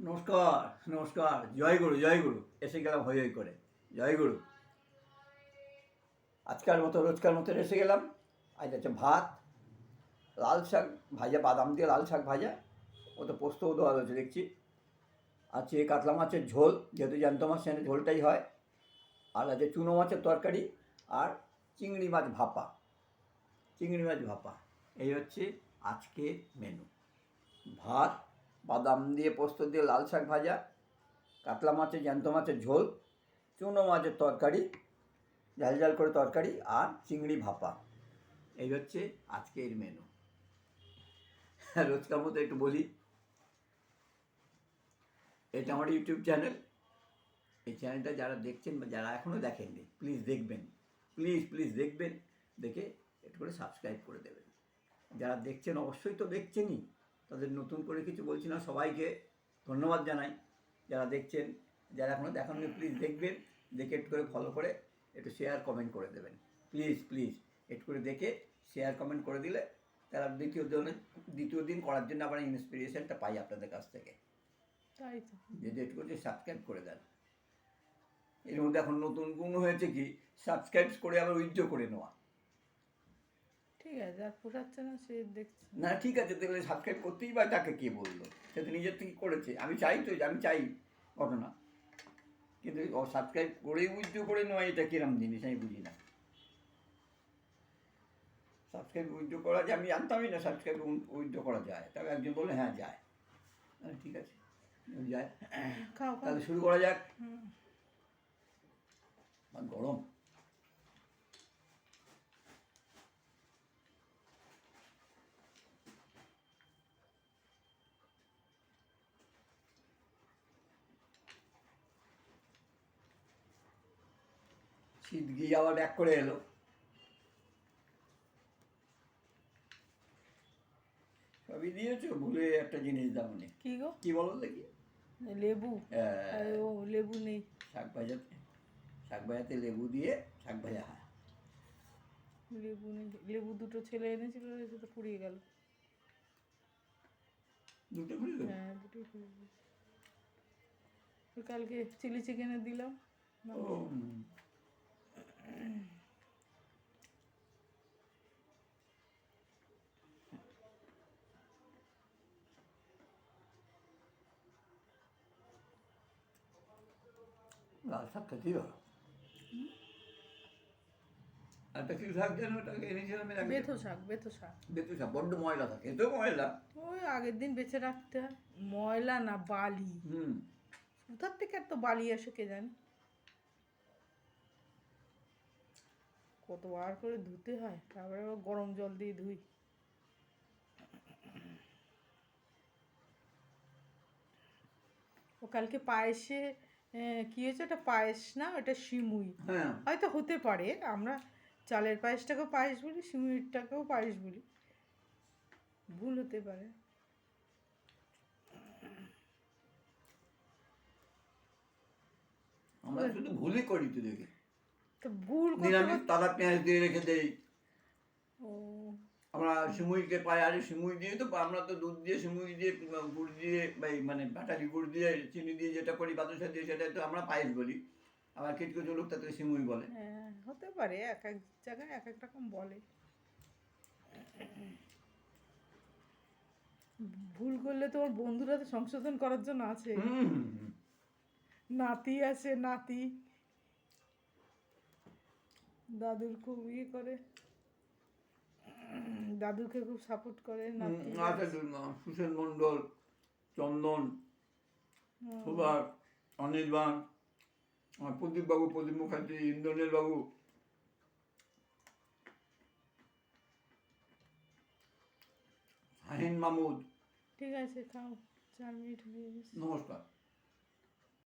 নমস্কার নমস্কার। জয় গুরু জয় গুরু। এসে গেলাম হই হই করে। জয় গুরু। আজকাল মতো রোজকার মতো এসে গেলাম। আজ আছে ভাত, লাল শাক ভাজা, বাদাম দিয়ে লাল শাক ভাজা। ও তো পোস্তও দেওয়া রয়েছে দেখছি। আছে কাতলা মাছের ঝোল, যেহেতু জ্যান্ত মাছ সেখানে ঝোলটাই হয়। আর আছে চুনো মাছের তরকারি আর চিংড়ি মাছ ভাপা। চিংড়ি মাছ ভাপা। এই হচ্ছে আজকে মেনু ভাত বাদাম দিয়ে পোস্ত দিয়ে লাল শাক ভাজা, কাতলা মাছের, জ্যান্ত মাছের ঝোল, চুনো মাছের তরকারি, ঝাল ঝাল করে তরকারি আর চিংড়ি ভাপা। এই হচ্ছে আজকের মেনু রোজকার মতো একটু বলি। এটা আমার ইউটিউব চ্যানেল এই চ্যানেলটা যারা দেখছেন বা যারা এখনও দেখেননি প্লিজ দেখবেন। প্লিজ প্লিজ দেখবেন। দেখে একটু করে সাবস্ক্রাইব করে দেবেন। যারা দেখছেন, অবশ্যই তো দেখছেনই। তাদের নতুন করে কিছু বলছি না সবাইকে ধন্যবাদ জানাই। যারা দেখছেন যারা এখনও দেখাননি প্লিজ দেখবেন দেখে একটু করে ফলো করে একটু শেয়ার কমেন্ট করে দেবেন। প্লিজ প্লিজ একটু করে দেখে শেয়ার কমেন্ট করে দিলে তারা দ্বিতীয় দিনে দ্বিতীয় দিন করার জন্য আবার ইন্সপিরেশনটা পাই আপনাদের কাছ থেকে। তাই তো। যদি একটু করে সাবস্ক্রাইব করে দেন। এর মধ্যে এখন নতুন গুণ হয়েছে কি সাবস্ক্রাইব করে আবার উইথড্র করে নেওয়া। ঠিক আছে আর পোষাচ্ছে না সে দেখছে। না ঠিক আছে তাহলে সাবস্ক্রাইব করতেই বা তাকে কে বলল? সে তো নিজের থেকে করেছে। আমি চাই তো আমি চাই ঘটনা। কিন্তু সাবস্ক্রাইব করেই উইথড্র করে নেওয়া এটা কিরম জিনিস আমি বুঝি না। সাবস্ক্রাইব উইথড্র করা যায় আমি জানতামই না সাবস্ক্রাইব উইথড্র করা যায়। তবে একজন বলল হ্যাঁ যায়। ঠিক আছে যায় তাহলে শুরু করা যাক। গরম। শীত গিয়ে আবার ব্যাক করে এলো। সবই দিয়েছ? ভুলে একটা জিনিস দামনি কি গো? কি বলো দেখি? লেবু। হ্যাঁ। ও লেবু নেই। শাক ভাজাতে। শাক ভাজাতে লেবু দিয়ে শাক ভাজা হয়। লেবু নেই। দেবু দুটো ছেলে এনেছিল সে তো ফুরিয়ে গেল। দুটো খুলে দেবো? হ্যাঁ দুটোই ফুরিয়ে গেল। কালকে চিলি চিকেনে দিলাম। ও। লাল শাক খেতেই ভালো একটা কি শাক যেন ওটাকে এনেছিলাম এর বেথো শাক বেথো শাক। শাক বড্ড ময়লা থাকে ময়লা। ওই আগের দিন বেছে রাখতে হয়। ময়লা না বালি। হুম। কোথার থেকে এত বালি আসে কে জানে? কতবার করে ধুতে হয় তারপরে আবার গরম জল দিয়ে ধুই। ও কালকে পায়েসে কি হয়েছে? ওটা পায়েস না ওটা সিমুই। হ্যাঁ। হয়তো হতে পারে আমরা চালের পায়েসটাকেও পায়েস বলি সিমুইটাকেও পায়েস বলি। ভুল হতে পারে। আমরা শুধু ভুলই করি তো দেখি। তো নিরামিষ তালা পেঁয়াজ দিয়ে রেখে দেই। আমরা সিমুইকে পাই আরে সিমুই দিয়ে তো আমরা তো দুধ দিয়ে সিমুই দিয়ে গুড় দিয়ে মানে বাটারি গুড় দিয়ে চিনি দিয়ে যেটা করি বাতাসা দিয়ে সেটা তো আমরা পায়েস বলি। আবার কিছু কিছু লোক তাতে সিমুই বলে। হ্যাঁ হতে পারে এক এক জায়গায় এক এক রকম বলে। ভুল করলে তোমার বন্ধুরা তো সংশোধন করার জন্য আছে। নাতি আছে নাতি। দাদুর খুব ইয়ে করে। দাদুকে খুব সাপোর্ট করে আছে তো, সুশীল মণ্ডল চন্দন। সুভাষ অনির্বাণ আমার প্রদীপ বাবু প্রদীপ মুখার্জি ইন্দ্রনীল বাবু। শাহিন মাহমুদ ঠিক আছে খাও। চার মিনিট হয়ে গেছে। নমস্কার।